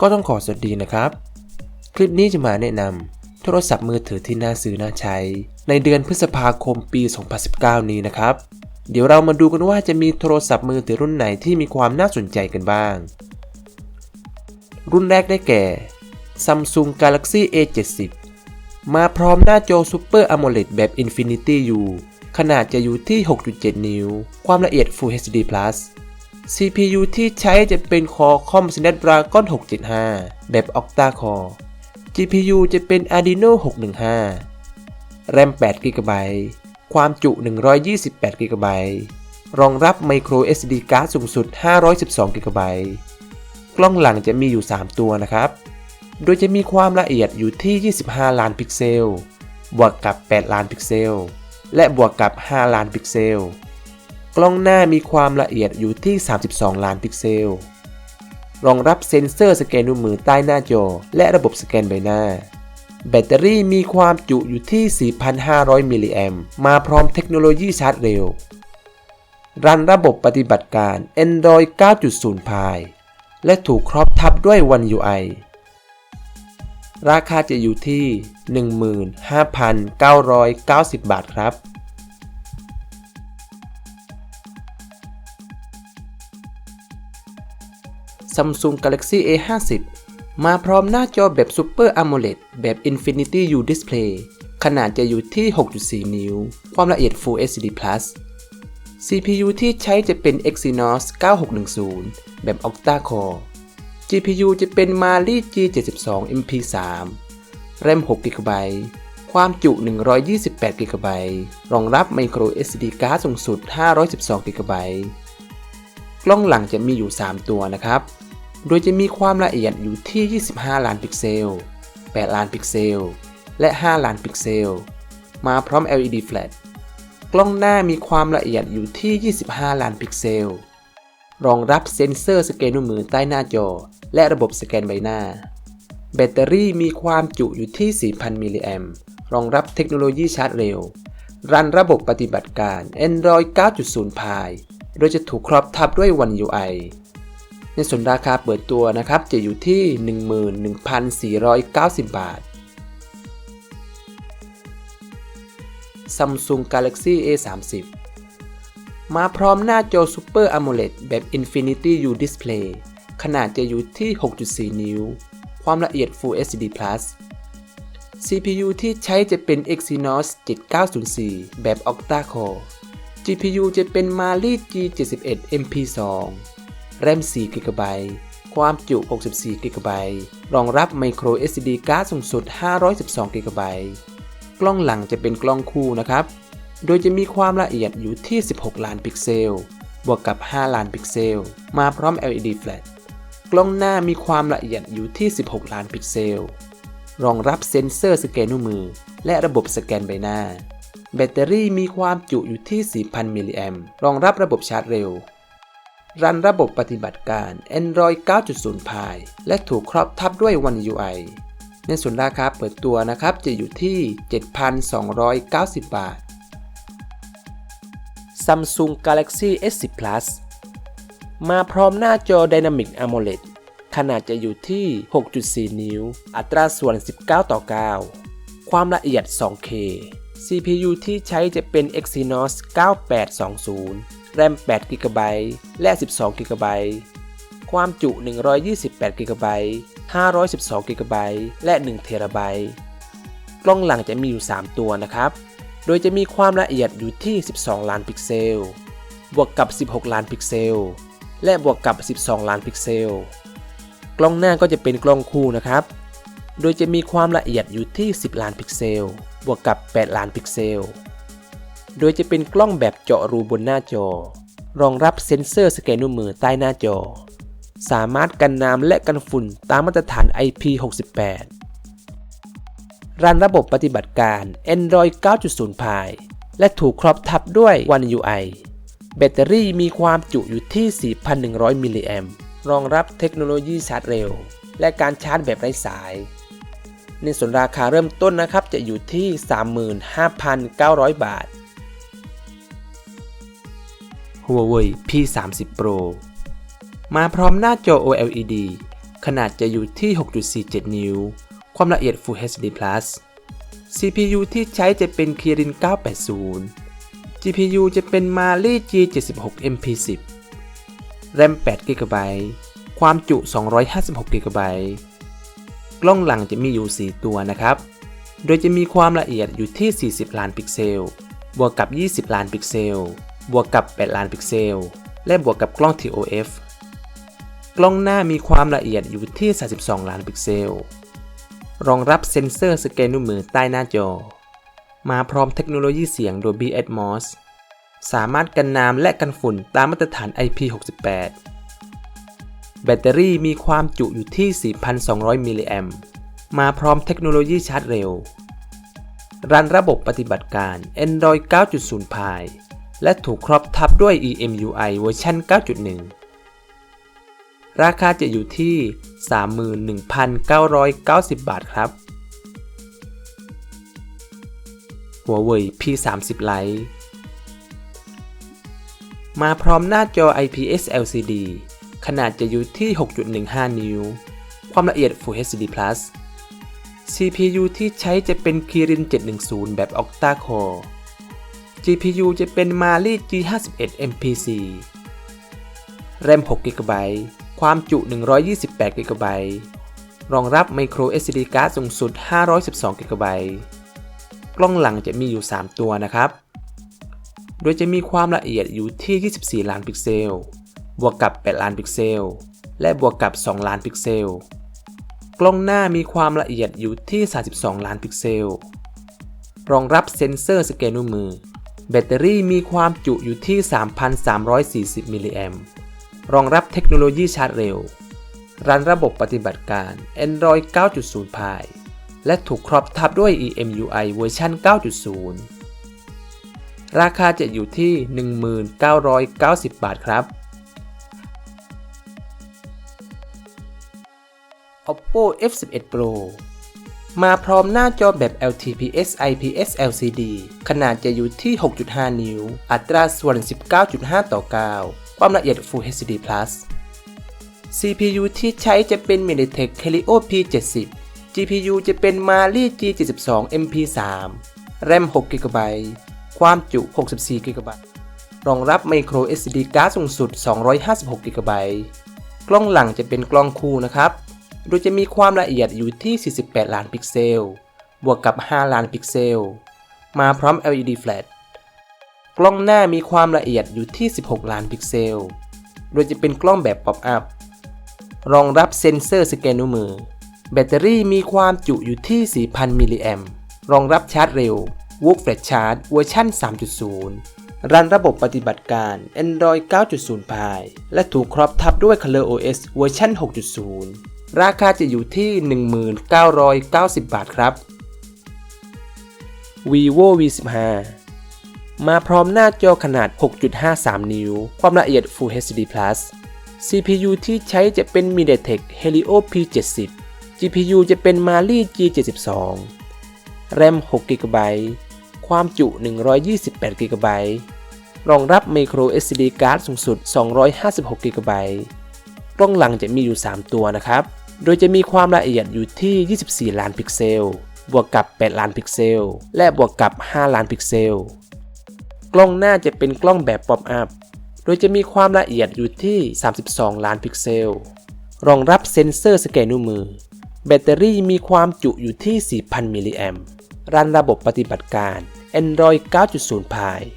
ก็ต้องขอสวัสดีนะครับ คลิปนี้จะมาแนะนำโทรศัพท์มือถือที่น่าซื้อน่าใช้ ในเดือนพฤษภาคมปี 2019 นี้นะครับ เดี๋ยวเรามาดูกันว่าจะมีโทรศัพท์มือถือรุ่นไหนที่มีความน่าสนใจกันบ้าง รุ่นแรกได้แก่ Samsung Galaxy A70 มาพร้อมหน้าจอ Super AMOLED แบบ Infinity U ขนาดจะอยู่ที่ 6.7 นิ้ว ความละเอียด Full HD CPU ที่ใช้จะเป็น Qualcomm Snapdragon 675 แบบ Octa Core GPU จะเป็น Adreno 615 RAM 8 GB ความจุ 128 GB รองรับ Micro SD card สูงสุด 512 GB กล้องหลังจะมีอยู่ 3 ตัวนะครับ โดยจะมีความละเอียดอยู่ที่ 25 ล้านพิกเซล บวกกับ 8 ล้านพิกเซล และบวกกับ 5 ล้านพิกเซล กล้องหน้ามีความละเอียดอยู่ที่ 32 ล้านพิกเซล รองรับเซ็นเซอร์สแกนนิ้วมือใต้หน้าจอ และระบบสแกนใบหน้า แบตเตอรี่มีความจุอยู่ที่ 4,500 มิลลิแอมมาพร้อมเทคโนโลยีชาร์จเร็ว รันระบบปฏิบัติการ Android 9.0 Pie และถูกครอบทับด้วย One UI ราคาจะอยู่ที่ 15,990 บาทครับ Samsung Galaxy A50 มาพร้อมหน้าจอแบบ Super AMOLED แบบ Infinity U Display ขนาดจะอยู่ที่ 6.4 นิ้ว ความละเอียด Full HD Plus CPU ที่ใช้จะเป็น Exynos 9610 แบบ Octa Core GPU จะเป็น Mali G72 MP3 RAM 6 GB ความจุ 128 GB รองรับ Micro SD card สูงสุด 512 GB กล้องหลังจะมีอยู่ 3 ตัวนะครับ โดยจะมีความละเอียดอยู่ที่ 25 ล้านพิกเซล 8 ล้านพิกเซล และ 5 ล้านพิกเซล มาพร้อม LED flash กล้องหน้ามีความละเอียดอยู่ที่ 25 ล้านพิกเซล รองรับเซ็นเซอร์สแกนนิ้วมือใต้หน้าจอ และระบบสแกนใบหน้า แบตเตอรี่มีความจุอยู่ที่ 4,000 มิลลิแอมรองรับเทคโนโลยีชาร์จเร็ว รันระบบปฏิบัติการ Android 9.0 Pie โดยจะถูกครอบทับด้วย One UI ในส่วนราคาเปิดตัวนะครับจะอยู่ที่ 11,490 บาท Samsung Galaxy A30 มาพร้อมหน้าจอ Super AMOLED แบบ Infinity U Display ขนาดจะอยู่ที่ 6.4 นิ้ว ความละเอียด Full HD Plus CPU ที่ใช้จะเป็น Exynos 7904 แบบ Octa Core GPU จะเป็น Mali G71 MP2 RAM 4 GB ความจุ 64 GB รองรับ Micro SD card สูงสุด 512 GB กล้องหลังจะเป็นกล้องคู่นะครับ โดยจะมีความละเอียดอยู่ที่ 16 ล้านพิกเซล บวกกับ 5 ล้านพิกเซล มาพร้อม LED flash กล้องหน้ามีความละเอียดอยู่ที่ 16 ล้านพิกเซล รองรับเซ็นเซอร์สแกนนิ้วมือ และระบบสแกนใบหน้า แบตเตอรี่มีความจุอยู่ที่ 4,000 มิลลิแอมรองรับระบบชาร์จเร็ว รันระบบปฏิบัติการ Android 9.0 Pie และถูกครอบทับด้วย One UI ในส่วนราคาเปิดตัวนะครับจะอยู่ที่ 7,290 บาท Samsung Galaxy S10 Plus มาพร้อมหน้าจอ Dynamic AMOLED ขนาดจะอยู่ที่ 6.4 นิ้ว อัตราส่วน 19 ต่อ 9 ความละเอียด 2K CPU ที่ใช้จะเป็น Exynos 9820 RAM 8 GB และ 12 GB ความจุ 128 GB 512 GB และ1 TB กล้องหลังจะมีอยู่ 3 ตัวนะครับ โดยจะมีความละเอียดอยู่ที่ 12 ล้านพิกเซล บวกกับ 16 ล้านพิกเซล และบวกกับ 12 ล้านพิกเซล กล้องหน้าก็จะเป็นกล้องคู่นะครับ โดยจะมีความละเอียดอยู่ที่ 10 ล้านพิกเซล บวกกับ 8 ล้านพิกเซล โดยจะเป็นกล้องแบบเจาะรูบนหน้าจอ รองรับเซ็นเซอร์สแกนนิ้วมือใต้หน้าจอ สามารถกันน้ำและกันฝุ่นตามมาตรฐาน IP68 รันระบบปฏิบัติการ Android 9.0 Pie และถูกครอบทับด้วย One UI แบตเตอรี่มีความจุอยู่ที่ 4,100 มิลลิแอมรองรับเทคโนโลยีชาร์จเร็ว และการชาร์จแบบไร้สาย ในส่วนราคาเริ่มต้นนะครับจะอยู่ที่ 35,900 บาท Huawei P30 Pro มาพร้อมหน้าจอ OLED ขนาดจะอยู่ที่ 6.47 นิ้ว ความละเอียด Full HD Plus CPU ที่ใช้จะเป็น Kirin 980 GPU จะเป็น Mali G76 MP10 RAM 8 GB ความจุ 256 GB กล้องหลังจะมีอยู่ 4 ตัวนะครับ โดยจะมีความละเอียดอยู่ที่ 40 ล้านพิกเซล บวกกับ 20 ล้านพิกเซล บวกกับ 8 ล้านพิกเซล และบวกกับกล้อง TOF กล้องหน้ามีความละเอียดอยู่ที่ 32 ล้านพิกเซล รองรับเซ็นเซอร์สแกนนิ้วมือใต้หน้าจอ มาพร้อมเทคโนโลยีเสียง Dolby Atmos สามารถกันน้ำและกันฝุ่นตามมาตรฐาน IP68 แบตเตอรี่มีความจุอยู่ที่ 4,200 มิลลิแอมมาพร้อมเทคโนโลยีชาร์จเร็ว รันระบบปฏิบัติการ Android 9.0 Pie และถูกครอบทับด้วย EMUI เวอร์ชัน9.1 ราคาจะอยู่ที่ 31,990 บาทครับ หัวเว่ย P30 Lite มาพร้อมหน้าจอ IPS LCD ขนาดจะอยู่ที่ 6.15 นิ้ว ความละเอียด Full HD Plus CPU ที่ใช้จะเป็น Kirin 710 แบบ Octa Core GPU จะเป็น Mali G51 MPC RAM 6 GB ความจุ 128 GB รองรับ Micro SD card สูงสุด 512 GB กล้องหลังจะมีอยู่ 3 ตัวนะครับ โดยจะมีความละเอียดอยู่ที่ 24 ล้านพิกเซล บวกกับ 8 ล้านพิกเซล และบวกกับ 2 ล้านพิกเซล กล้องหน้ามีความละเอียดอยู่ที่ 32 ล้านพิกเซล รองรับเซ็นเซอร์สแกนนิ้วมือ แบตเตอรี่มีความจุอยู่ที่ 3,340 มิลลิแอมรองรับเทคโนโลยีชาร์จเร็ว รันระบบปฏิบัติการ Android 9.0 Pie และถูกครอบทับด้วย EMUI เวอร์ชัน9.0 ราคาจะอยู่ที่ 1990 บาทครับ Oppo F11 Pro มาพร้อมหน้าจอแบบ LTPS IPS LCD ขนาดจะอยู่ที่ 6.5 นิ้ว อัตราส่วน 19.5 ต่อ 9 ความละเอียด Full HD Plus CPU ที่ใช้จะเป็น MediaTek Helio P70 GPU จะเป็น Mali G72 MP3 RAM 6 GB ความจุ 64 GB รองรับ Micro SD card สูงสุด 256 GB กล้องหลังจะเป็นกล้องคู่นะครับ โดยจะมีความละเอียดอยู่ที่ 48 ล้านพิกเซล บวกกับ 5 ล้านพิกเซล มาพร้อม LED flash กล้องหน้ามีความละเอียดอยู่ที่ 16 ล้านพิกเซล โดยจะเป็นกล้องแบบ pop up รองรับเซ็นเซอร์สแกนนิ้วมือ แบตเตอรี่มีความจุอยู่ที่ 4,000 มิลลิแอมรองรับชาร์จเร็ว w o o f Flash Charge เวอร์ชัน3.0 รันระบบปฏิบัติการ Android 9.0 Pie และถูกครอบทับด้วย Color OS เวอร์ชัน6.0 ราคาจะอยู่ที่ 1990 บาทครับ vivo v15 มาพร้อมหน้าจอขนาด 6.53 นิ้ว ความละเอียด Full HD Plus CPU ที่ใช้จะเป็น MediaTek Helio P70 GPU จะเป็น Mali G72 RAM 6 GB ความจุ 128 GB รองรับ Micro SD card สูงสุด 256 GB กล้องหลังจะมีอยู่ 3 ตัวนะครับ โดยจะมีความละเอียดอยู่ที่ 24 ล้านพิกเซล บวกกับ 8 ล้านพิกเซล และบวกกับ 5 ล้านพิกเซล กล้องหน้าจะเป็นกล้องแบบ Pop up โดยจะมีความละเอียดอยู่ที่ 32 ล้านพิกเซล รองรับเซ็นเซอร์สแกนนิ้วมือ แบตเตอรี่มีความจุอยู่ที่ 4,000 มิลลิแอมรันระบบปฏิบัติการ Android 9.0 Pie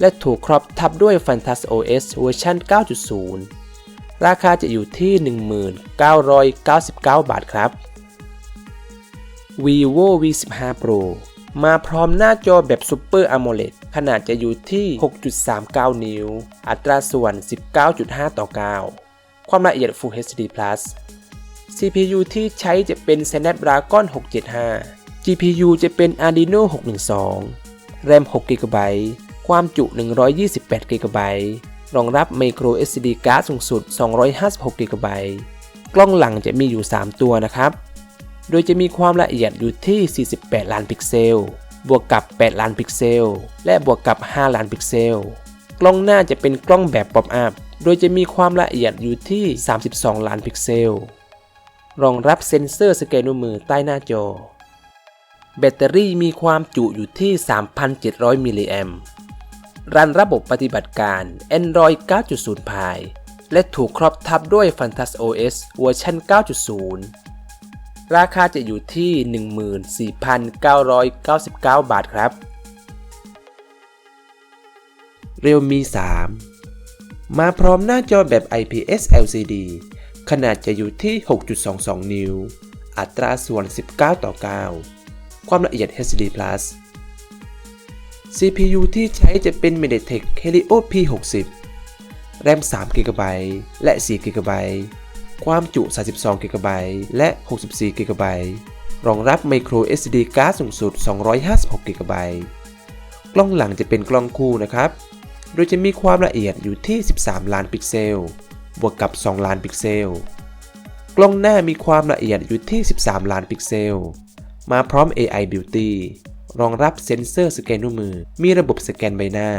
และถูกครอบทับด้วย Fantas OS เวอร์ชัน9.0 ราคาจะอยู่ที่ 1999 บาทครับ vivo v15 pro มาพร้อมหน้าจอแบบ Super AMOLED ขนาดจะอยู่ที่ 6.39 นิ้ว อัตราส่วน 19.5 ต่อ 9 ความละเอียด Full HD Plus CPU ที่ใช้จะเป็น Snapdragon 675 GPU จะเป็น Adreno 612 RAM 6 GB ความจุ 128 GB รองรับ Micro SD card สูงสุด 256 GB กล้องหลังจะมีอยู่ 3 ตัวนะครับ โดยจะมีความละเอียดอยู่ที่ 48 ล้านพิกเซล บวกกับ 8 ล้านพิกเซล และบวกกับ 5 ล้านพิกเซล กล้องหน้าจะเป็นกล้องแบบ Pop up โดยจะมีความละเอียดอยู่ที่ 32 ล้านพิกเซล รองรับเซ็นเซอร์สแกนนิ้วมือใต้หน้าจอ แบตเตอรี่มีความจุอยู่ที่ 3,700 มิลลิแอมป์ รันระบบปฏิบัติการ Android 9.0 Pie และถูกครอบทับด้วย Fantas OS เวอร์ชัน 9.0 ราคาจะอยู่ที่ 14,999 บาทครับ Realme 3 มาพร้อมหน้าจอแบบ IPS LCD ขนาดจะอยู่ที่ 6.22 นิ้ว อัตราส่วน 19 ต่อ 9 ความละเอียด HD Plus CPU ที่ใช้จะเป็น MediaTek Helio P60 แรม3 GB และ4 GB ความจุ 32 GB และ64 GB รองรับ Micro SD card สูงสุด 256 GB กล้องหลังจะเป็นกล้องคู่นะครับ โดยจะมีความละเอียดอยู่ที่ 13 ล้านพิกเซล บวกกับ 2 ล้านพิกเซล กล้องหน้ามีความละเอียดอยู่ที่ 13 ล้านพิกเซล มาพร้อม AI Beauty รองรับเซ็นเซอร์สแกนนิ้วมือ มีระบบสแกนใบหน้า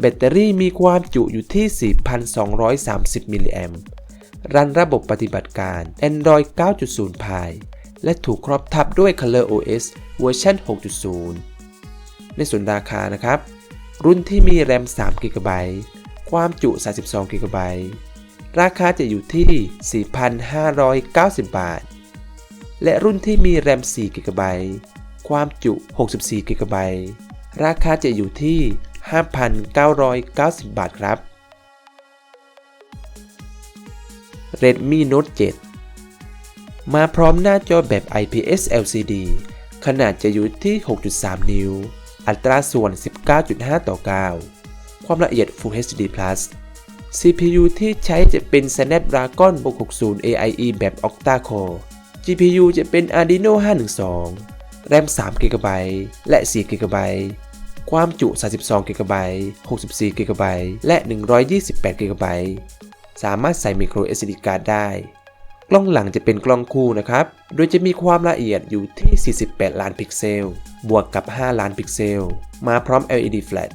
แบตเตอรี่มีความจุอยู่ที่ 4,230 มิลลิแอมรันระบบปฏิบัติการ Android 9.0 Pie และถูกครอบทับด้วย Color OS เวอร์ชัน6.0 ในส่วนราคานะครับ รุ่นที่มีแรม3 GB ความจุ 32 GB ราคาจะอยู่ที่ 4,590 บาท และรุ่นที่มีแรม4 GB ความจุ 64 GB ราคาจะอยู่ที่ 5,990 บาทครับ Redmi Note 7 มาพร้อมหน้าจอแบบ IPS LCD ขนาดจะอยู่ที่ 6.3 นิ้ว อัตราส่วน 19.5 ต่อ 9 ความละเอียด Full HD Plus CPU ที่ใช้จะเป็น Snapdragon 660 AIE แบบ Octa Core GPU จะเป็น Adreno 512 แรม3 GB และ4 GB ความจุ 32 GB 64 GB และ 128 GB สามารถใส่ micro SD card ได้ กล้องหลังจะเป็นกล้องคู่นะครับ โดยจะมีความละเอียดอยู่ที่ 48 ล้านพิกเซล บวกกับ 5 ล้านพิกเซล มาพร้อม LED flash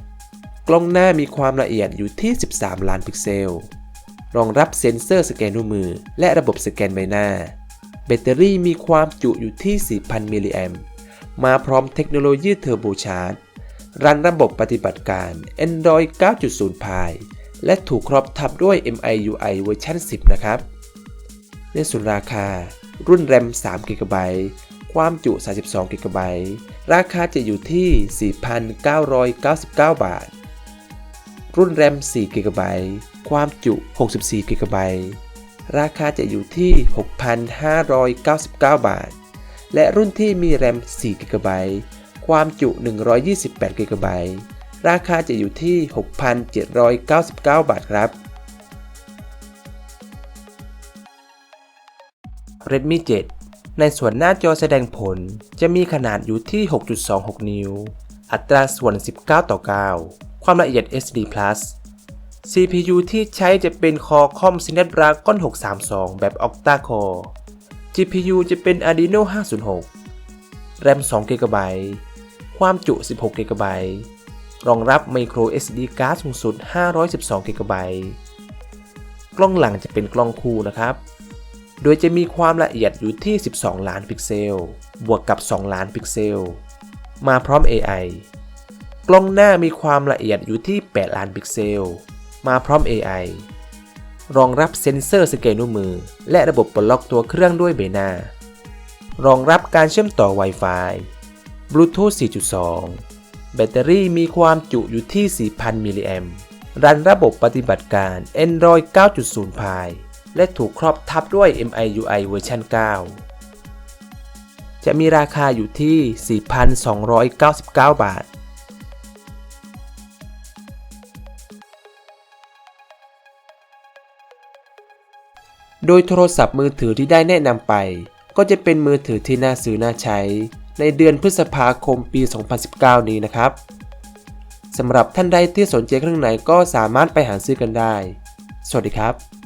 กล้องหน้ามีความละเอียดอยู่ที่ 13 ล้านพิกเซล รองรับเซ็นเซอร์สแกนนิ้วมือ และระบบสแกนใบหน้า แบตเตอรี่มีความจุอยู่ที่ 4,000 มิลลิแอมป์ มาพร้อมเทคโนโลยีเทอร์โบชาร์จรันระบบปฏิบัติการ Android 9.0 Pie และถูกครอบทับด้วย MIUI เวอร์ชัน10 นะครับ ในส่วนราคา รุ่นแรม3 GB ความจุ 32 GB ราคาจะอยู่ที่ 4,999 บาท รุ่นแรม4 GB ความจุ 64 GB ราคาจะอยู่ที่ 6,599 บาท และรุ่นที่มีแรม 4 GB ความจุ 128 GB ราคาจะอยู่ที่ 6,799 บาทครับ Redmi 7 ในส่วนหน้าจอแสดงผลจะมีขนาดอยู่ที่ 6.26 นิ้ว อัตราส่วน 19 ต่อ 9 ความละเอียด SD Plus CPU ที่ใช้จะเป็น Qualcomm Snapdragon 632 แบบ Octa Core GPU จะเป็น Adreno 506 RAM 2 GB ความจุ 16 GB รองรับ Micro SD card สูงสุด 512 GB กล้องหลังจะเป็นกล้องคู่นะครับ โดยจะมีความละเอียดอยู่ที่ 12 ล้านพิกเซล บวกกับ 2 ล้านพิกเซล มาพร้อม AI กล้องหน้ามีความละเอียดอยู่ที่ 8 ล้านพิกเซล มาพร้อม AI รองรับเซ็นเซอร์สแกนนิ้วมือ และระบบปลดล็อกตัวเครื่องด้วยเบนารองรับการเชื่อมต่อ Wi-Fi Bluetooth 4.2 แบตเตอรี่มีความจุอยู่ที่ 4,000 มิลลิแอมรันระบบปฏิบัติการ Android 9.0 Pie และถูกครอบทับด้วย MIUI เวอร์ชัน9 จะมีราคาอยู่ที่ 4,299 บาท โดยโทรศัพท์มือถือที่ได้แนะนำไป ก็จะเป็นมือถือที่น่าซื้อน่าใช้ ในเดือนพฤษภาคมปี 2019 นี้นะครับสำหรับท่านใดที่สนใจเครื่องไหนก็สามารถไปหาซื้อกันได้ สวัสดีครับ